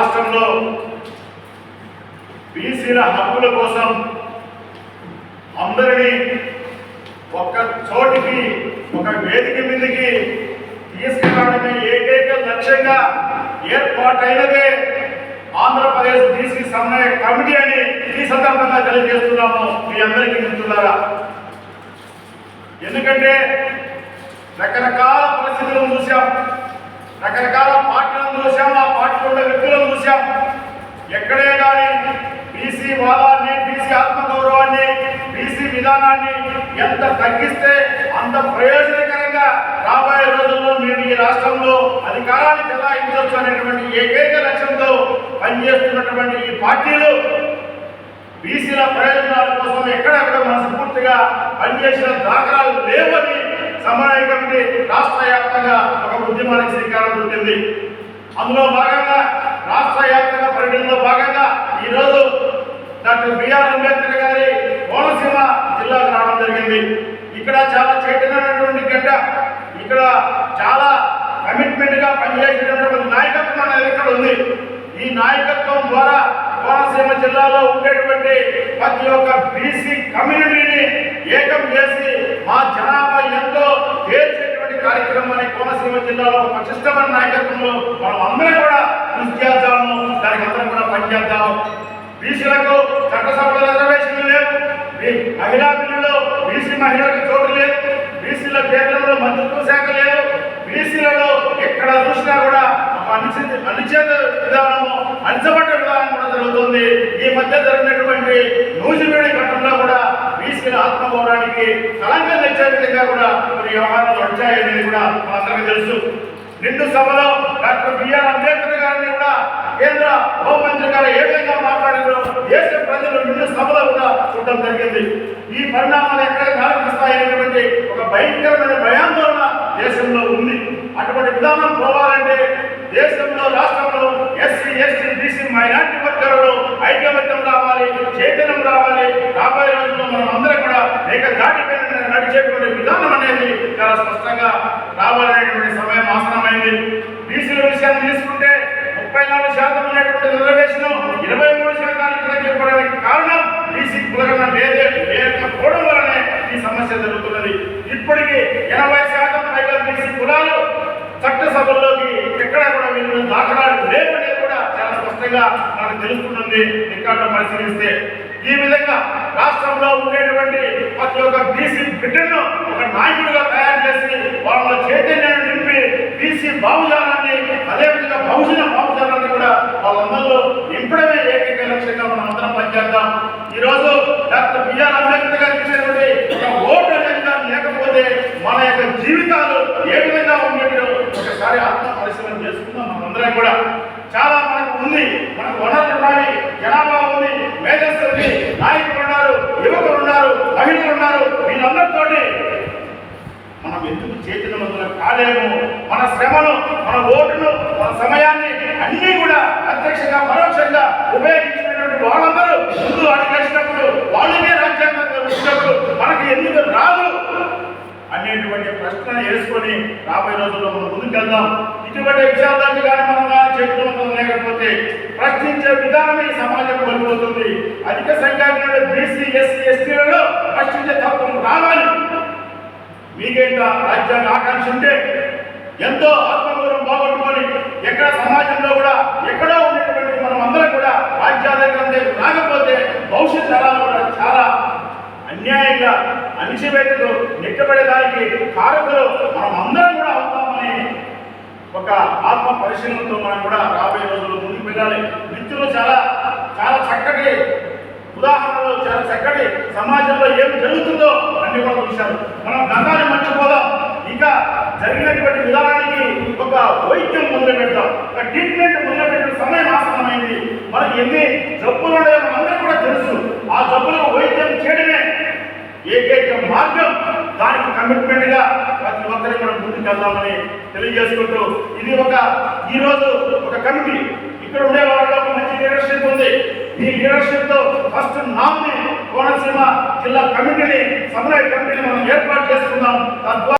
రాష్ట్రంలో బీసీల హక్కుల కోసం అందరినీ ఒక్క చోటికి ఒక వేదిక మీదకి తీసుకురావడమే ఏకైక లక్ష్యంగా ఏర్పాటైనదే ఆంధ్రప్రదేశ్ బీసీ సమన్వయ కమిటీ అని ఈ సందర్భంగా తెలియజేస్తున్నాము మీ అందరికీ మిత్రులారా. ఎందుకంటే రకరకాల పరిస్థితులను చూసాం రకరకాల పాటలను ఎక్కడే కానీ బీసీ వాదాన్ని బీసీ ఆత్మగౌరవాన్ని బీసీ విధానాన్ని ఎంత తగ్గిస్తే అంత ప్రయోజనకరంగా రాబోయే రోజుల్లో మేము ఈ రాష్ట్రంలో అధికారాన్ని చెలాయించవచ్చు అనేటువంటి ఏకైక లక్ష్యంతో పనిచేస్తున్నటువంటి ఈ పార్టీలు బీసీల ప్రయోజనాల కోసం ఎక్కడెక్కడ మనస్ఫూర్తిగా పనిచేసిన దాఖలాలు లేవని సమన్వయ కమిటీ రాష్ట్ర వ్యాప్తంగా ఒక ఉద్యమానికి శ్రీకారం చుట్టింది. అందులో భాగంగా రాష్ట్ర వ్యాప్తంగా పర్యటనలో భాగంగా ఈరోజు డాక్టర్ బిఆర్ అంబేద్కర్ గారి కోనసీమ జిల్లాకు రావడం జరిగింది. ఇక్కడ చాలా చైతన్యమైనటువంటి గడ్డ ఇక్కడ చాలా కమిట్మెంట్గా పనిచేసినటువంటి పనిచేసేటటువంటి నాయకత్వం అనేది ఇక్కడ ఉంది. ఈ నాయకత్వం ద్వారా కోనసీమ జిల్లాలో ఉండేటువంటి ప్రతి ఒక్క బీసీ కమ్యూనిటీని ఏకం చేసి మా జనాభా ఎంతో తేల్చేటువంటి కార్యక్రమాన్ని కోనసీమ జిల్లాలో పటిష్టమైన నాయకత్వంలో మనం అందరం కూడా కృషి చేద్దాము. దానికి అందరం కూడా పనిచేద్దాము బీసీలకు చట్టసభలో రిజర్వేషన్లు లేవు. ఈ మహిళా బిల్లులో బీసీ మహిళలకు చోటు లేదు. బీసీల కేంద్రంలో మంత్రిత్వ శాఖ లేదు. బీసీలలో ఎక్కడ చూసినా కూడా ఒక అనిశ్చిత విధానము అణచబడ్డ విధానం కూడా జరుగుతుంది. ఈ మధ్య జరిగినటువంటి నూజివేడి బీసీల ఆత్మగౌరవానికి కళంకం తెచ్చే విధంగా కూడా మరి వ్యవహారాలు వచ్చాయనేది కూడా మనందరికీ తెలుసు. నిండు సభలో డాక్టర్ బిఆర్ అంబేద్కర్ గారిని కూడా కేంద్ర హోంమంత్రి గారు ఏ విధంగా మాట్లాడారో దేశ ప్రజలు నిండు సభలో కూడా చూడటం జరిగింది. ఈ పరిణామాలు ఎక్కడ కారణిస్తాయనేటువంటి ఒక భయంకరమైన భయాందోళన దేశంలో ఉంది. అటువంటి విధానం పోవాలంటే దేశ రాష్ట్రంలో ఎస్సీ ఎస్టీ బీసీ మైనార్టీ వర్గాలలో ఐక్యమత్యం రావాలి చైతన్యం రావాలి రాబోయే రోజుల్లో మనం అందరం కూడా ఏక దాటిపైన నడిచేటువంటి విధానం అనేది చాలా స్పష్టంగా రావాలనేటువంటి సమయం ఆసనమైంది. బీసీల విషయాన్ని తీసుకుంటే ముప్పై నాలుగు శాతం ఉన్నటువంటి రిజర్వేషన్ ఇరవై మూడు శాతానికి తగ్గిపోవడానికి కారణం బీసీ కులగన లేదే. లేకపోవడం వలనే ఈ సమస్య జరుగుతున్నది. ఇప్పటికీ ఎనభై శాతం పైగా బీసీ కులాలు చట్టసభల్లోకి ఎక్కడ కూడా వీళ్ళు దాఖలాలు లేవనేది కూడా చాలా స్పష్టంగా మనకు తెలుస్తున్నది. రికార్డు పరిశీలిస్తే ఈ విధంగా రాష్ట్రంలో ఉండేటువంటి ప్రతి ఒక్క బీసీ బిడ్డను ఒక నాయకుడిగా తయారు చేసి వాళ్ళ చైతన్యాన్ని నింపి బీసీ భావజాలాన్ని అదేవిధంగా బహుజన భావజాలాన్ని కూడా వాళ్ళందరిలో నింపడమే ఏకైక లక్ష్యంగా మనం అందరం పనిచేద్దాం. ఈరోజు డాక్టర్ బిఆర్ అంబేద్కర్ గారు ఇచ్చినటువంటి ఒక ఓటు అనేది లేకపోతే మన యొక్క జీవితాలు ఏ విధంగా ఉండేటో ఒకసారి ఆత్మ పరిశీలన చేసుకుందాం. మనందరం కూడా చాలా మనకు ఉంది. మనకు వనరులు మనం ఎందుకు కాలేము. మన శ్రమను మన ఓటును మన సమయాన్ని అన్నీ కూడా ప్రత్యక్షంగా పరోక్షంగా ఉపయోగించినటువంటి వాళ్ళందరూ ముందు అడిగేసినప్పుడు వాళ్ళకే రాజ్యాంగంగా వచ్చినప్పుడు మనకి ఎందుకు రాదు? అనేటువంటి ప్రశ్న వేసుకొని రాబోయే రోజుల్లో మనం ముందుకెళ్దాం. ఇటువంటి విషయాలను కానీ మనం కానీ లేకపోతే ప్రశ్నించే విధానమే సమాజం కోల్పోతుంది. అధిక సంఖ్యాకులు బీసీ ఎస్సీ ఎస్టీలలో ప్రశ్నించే తత్వం రావాలి. మీకేంట రాజ్యాంగ ఆకాంక్ష ఉంటే ఎంతో ఆత్మగౌరవం బాగొట్టుకొని ఎక్కడ సమాజంలో కూడా ఎక్కడో ఉండేటువంటి మనం అందరం కూడా రాజ్యాధికారం రాకపోతే భవిష్యత్ తరాలు కూడా చాలా అన్యాయంగా అణిచివేతలు నెట్టబడేదానికి కారకులు మనం అందరం కూడా అవుతామని ఒక ఆత్మ పరిశీలనతో మనం కూడా రాబోయే రోజుల్లో ముందుకు వెళ్ళాలి. మిత్రులు చాలా చాలా చక్కటి ఉదాహరణలు చాలా చక్కటి సమాజంలో ఏం జరుగుతుంది అన్ని కూడా చూశారు. మనం గతాన్ని మర్చిపోదాం ఇంకా జరిగినటువంటి విధానానికి ఒక వైద్యం మొదలు పెడతాం ఒక ట్రీట్మెంట్ మొదలు పెట్టిన సమయం ఆసనమైంది మనకి ఎన్ని జబ్బులు ఉన్నాయో మనందరూ కూడా తెలుసు. ఆ జబ్బులకు వైద్యం చేయడమే ఏకైక మార్గం. దానికి కమిట్మెంట్గా ప్రతి ఒక్కరి మనం ముందుకు వెళ్దామని తెలియజేసుకుంటూ ఇది ఒక ఈరోజు ఒక కమిటీ ఇక్కడ ఉండే వాళ్ళలో మంచి లీడర్షిప్ ఉంది. ఈ లీడర్షిప్తో ఫస్ట్ నామ్ని కోనసీమ జిల్లా కమిటీని సమన్వయ కమిటీని మనం ఏర్పాటు చేసుకుందాం.